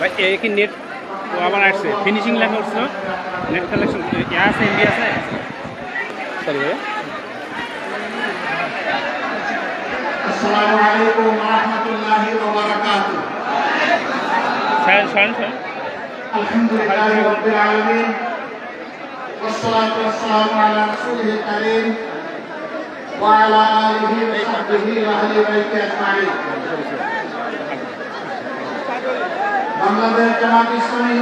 ভাই এ কি নেট ও আবার আসছে ফিনিশিং লেখা উঠছিল নেট কালেকশন ইয়া আছে এমবি আছে সরি ভাই السلام عليكم ورحمة الله وبركاته সায়ন সায়ন সায়ন الحمد لله رب العالمين والصلاة والسلام على رسوله الكريم وعلى آله وصحبه وأهل بيته أجمعين বাংলাদেশ জামাত ইসলামী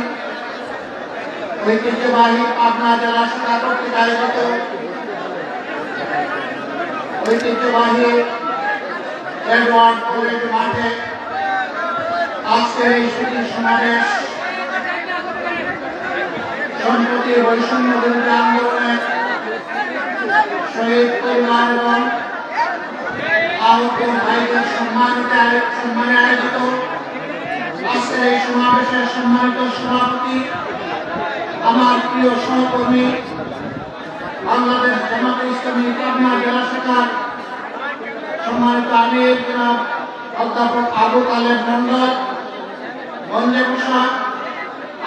ঐতিহ্যবাহী পাবনা জেলা শাখা কর্তৃক আয়োজিত ঐতিহ্যবাহী এডওয়ার্ড কলেজ মাঠে আজকের এই সুদীর সমাবেশ সম্প্রতি বৈষম্য বিরোধী আন্দোলনে শহীদ পরিবার আহত ভাইদের সম্মানিত সম্মানে আয়োজিত আজকের এই সমাবেশের সম্মানিত সভাপতি, আমার প্রিয় সহকর্মী, বাংলাদেশ জামাতে ইসলামী পাবনা জেলা শাখার আবু তালেব মন্ডল বসা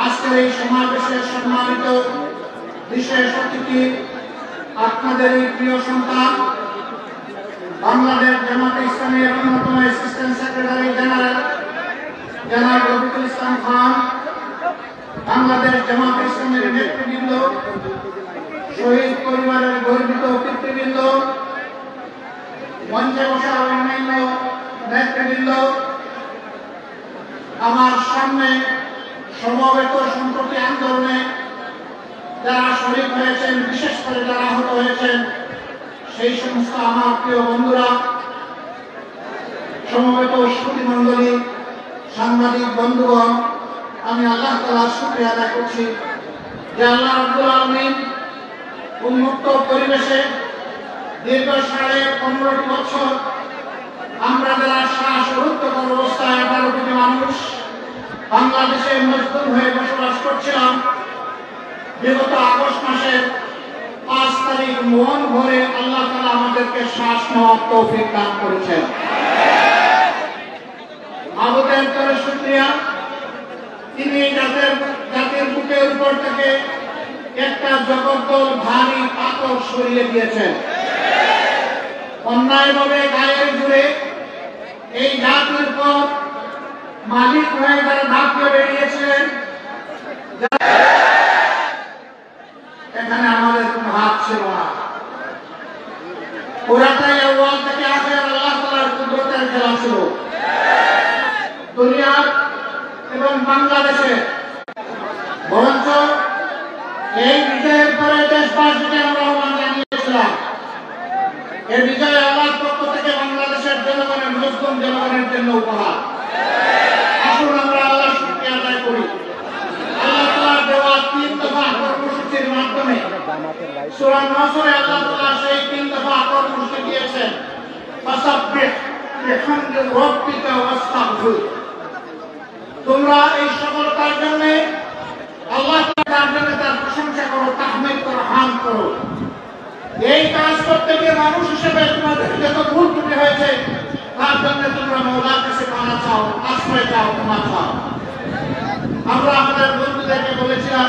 আজকের এই সম্মানিত বিশেষ আপনাদের এই প্রিয় সন্তান, বাংলাদেশ জামাতে ইসলামের অন্যতম অ্যাসিস্ট্যান্ট সেক্রেটারি জেনারেল জনাব রফিকুল ইসলাম খান, বাংলাদেশ জামাতে ইসলামের নেতৃবৃন্দ, শহীদ পরিবারের গর্বিত পিতৃবৃন্দ, মঞ্চে বসা অন্যান্য নেতৃবৃন্দ, আমার সামনে সমবেত সম্প্রতি আন্দোলনে যারা শহীদ হয়েছেন, বিশেষ করে যারা আহত হয়েছেন, সেই সমস্ত আমার প্রিয় বন্ধুরা, সমবেত মন্ডলী সাংবাদিক বন্ধুগণ, আমি আল্লাহ তালা শুক্রিয়া আদায় করছি যে আল্লাহ আব্দুল আলমিন উন্মুক্ত পরিবেশে দীর্ঘ সাড়ে পনেরোটি বছর আমরা যারা শ্বাস শ্বাসরুদ্ধকর অবস্থায় আঠারো কোটি মানুষ, বাংলাদেশে মজদুর হয়ে বসবাস করছিলাম বিগত আগস্ট মাসের পাঁচ তারিখ মন ভরে আল্লাহ তালা আমাদেরকে শ্বাস নেওয়ার তৌফিক দান করেছেন। আবুদের করে শুক্রিয়া। তিনি যাদের জাতির বুকের উপর থেকে একটা জগদ্দল ভারী পাথর সরিয়ে দিয়েছেন। অন্যায়ভাবে গায়ের জুড়ে এই জাতির পর মালিক হয়ে যারা ধাপকে বেরিয়েছিলেন এখানে আমাদের কোন হাত ছিল না। পুরাটাই ওয়াল থেকে আসে আল্লাহ তালার কুদরতের খেলা ছিল। দুনিয়ার এবং বাংলাদেশে। বরঞ্চ এই বিজয়ের পরে দেশবাসীকে আমরা আহ্বান জানিয়েছিলাম এই বিজয় আল্লাহর পক্ষ থেকে বাংলাদেশের জনগণের মুসলিম জনগণের জন্য উপহার আসুন আমরা আল্লাহ শুক্রিয়া আদায় করি আল্লাহ তাআলার দেওয়া তিন দফা কর্মসূচির মাধ্যমে সূরা নসরে আল্লাহ তাআলা সেই তিন দফা কর্মসূচি দিয়েছেন। ফাসাব্বিহ বিহামদি রাব্বিকা ওয়াস্তাগফির। তোমরা এই সফলতার জন্য আল্লাহ তাআলার জন্য তার প্রশংসা করো, তাহমিদ করো, হাম করো। এই কাজ করতে গিয়ে মানুষ হিসেবে তোমাদের যত ভুল ত্রুটি হয়েছে, তার জন্য তোমরা মৌলার কাছে ক্ষমা চাও, আশ্রয় চাও, ক্ষমা চাও। আমরা আমাদের বন্ধুদেরকে বলেছিলাম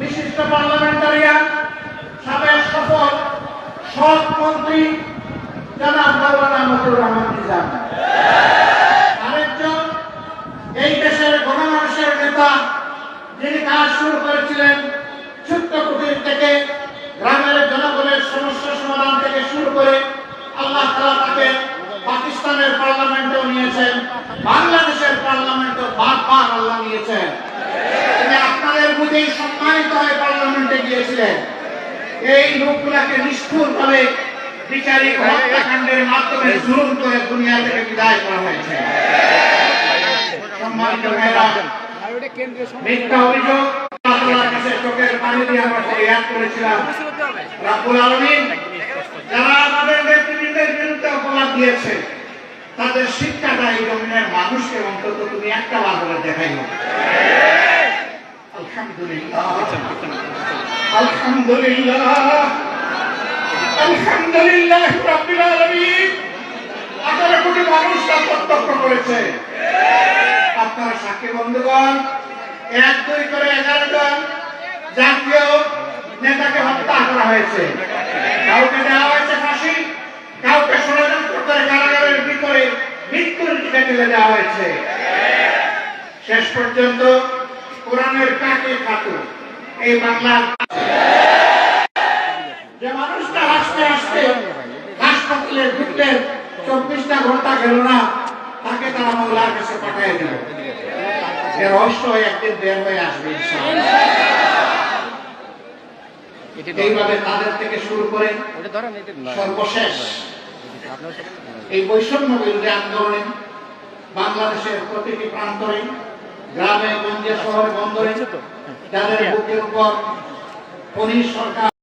বিশিষ্ট পার্লামেন্টারিয়ান, সাবেক সফল সৎ মন্ত্রী জনাব মৌলানা মতিউর রহমান নিজাম। আরেকজন এই দেশের গণমানুষের নেতা, যিনি কাজ শুরু করেছিলেন ছোট্ট কুটির থেকে গ্রামের জনগণের সমস্যা সমাধান থেকে শুরু করে আল্লাহ তাআলা তাকে পাকিস্তানের পার্লামেন্টেও নিয়েছেন বাংলাদেশের পার্লামেন্টেও বারবার আল্লাহ গিয়েছিলেন এই লোকগুলাকে নিষ্ঠুরভাবে বিচারিক হত্যাকাণ্ডের মাধ্যমে জুলুম করে দুনিয়া থেকে বিদায় করা হয়েছে। সম্মানিত ভাইরা মিথ্যা অভিযোগ যারা আমাদের নেতৃবৃন্দের বিরুদ্ধে অন্তত তুমি একটা বার করে আলহামদুলিল্লাহ। আলহামদুলিল্লাহ। আলহামদুলিল্লাহ রাব্বিল আলামিন। আঠারো কোটি মানুষ তা প্রত্যক্ষ করেছে। আপনারা সাক্ষী বন্ধুগণ, এক, দুই করে এগারো জাতীয় নেতাকে হত্যা করা হয়েছে। কাউকে দেওয়া হয়েছে ফাঁসি, কাউকে ষড়যন্ত্র করে কারাগারের ভিতরে মৃত্যুর দিকে শেষ পর্যন্ত কোরআনের কাকে খাতু এই বাংলার যে মানুষটা হাসতে হাসতে হাসপাতালের ঢুকলেন চব্বিশটা ঘণ্টা গেল না তাকে তারা মৌলার কাছে পাঠিয়ে দিল। এর রহস্য একদিন বের হয়ে আসবে এইভাবে তাদের থেকে শুরু করে সর্বশেষ। এই বৈষম্য বিরোধী আন্দোলনে বাংলাদেশের প্রতিটি প্রান্তরে গ্রামে গঞ্জে শহরে বন্দরে তাদের বুকের উপর পুলিশ সরকার